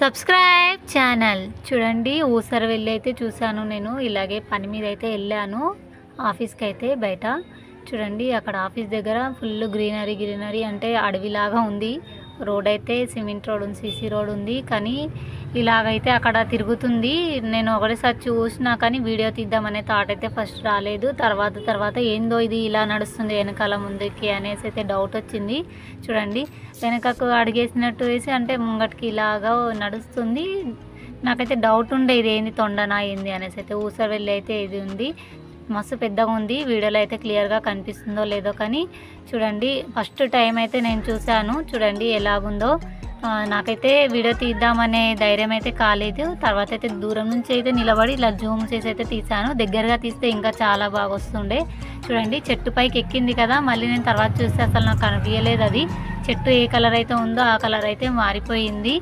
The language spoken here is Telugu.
Subscribe channel. చూడండి ఊసర వెళ్ళి అయితే చూశాను నేను. ఇలాగే పని మీద అయితే వెళ్ళాను. ఆఫీస్కి అయితే బయట. చూడండి అక్కడ ఆఫీస్ దగ్గర ఫుల్ గ్రీనరీ గ్రీనరీ అంటే అడవిలాగా ఉంది. రోడ్ అయితే సిమెంట్ రోడ్ ఉంది సీసీ రోడ్ ఉంది. కానీ ఇలాగైతే అక్కడ తిరుగుతుంది. నేను ఒకటేసారి చూసినా కానీ వీడియో తీద్దామనే థాట్ అయితే ఫస్ట్ రాలేదు. తర్వాత తర్వాత ఏందో ఇది ఇలా నడుస్తుంది వెనకాల ముందుకి అనేసి అయితే డౌట్ వచ్చింది. చూడండి వెనకకు అడిగేసినట్టు వేసి అంటే ముంగటికి ఇలాగా నడుస్తుంది. నాకైతే డౌట్ ఉండే ఇది ఏంది తొండనా ఏంది అనేసి అయితే ఊసర వెళ్ళి అయితే ఇది ఉంది. మస్తు పెద్దగా ఉంది. వీడియోలో అయితే క్లియర్గా కనిపిస్తుందో లేదో కానీ చూడండి ఫస్ట్ టైం అయితే నేను చూశాను. చూడండి ఎలాగుందో. నాకైతే వీడియో తీద్దామనే ధైర్యం అయితే కాలేదు. తర్వాత అయితే దూరం నుంచి అయితే నిలబడి ఇలా జూమ్ చేసి అయితే తీసాను దగ్గరగా తీస్తే ఇంకా చాలా బాగా వస్తుండే. చూడండి చెట్టు పైకి ఎక్కింది కదా. మళ్ళీ నేను తర్వాత చూస్తే అసలు నాకు కనిపించలేదు అది. చెట్టు ఏ కలర్ అయితే ఉందో ఆ కలర్ అయితే మారిపోయింది.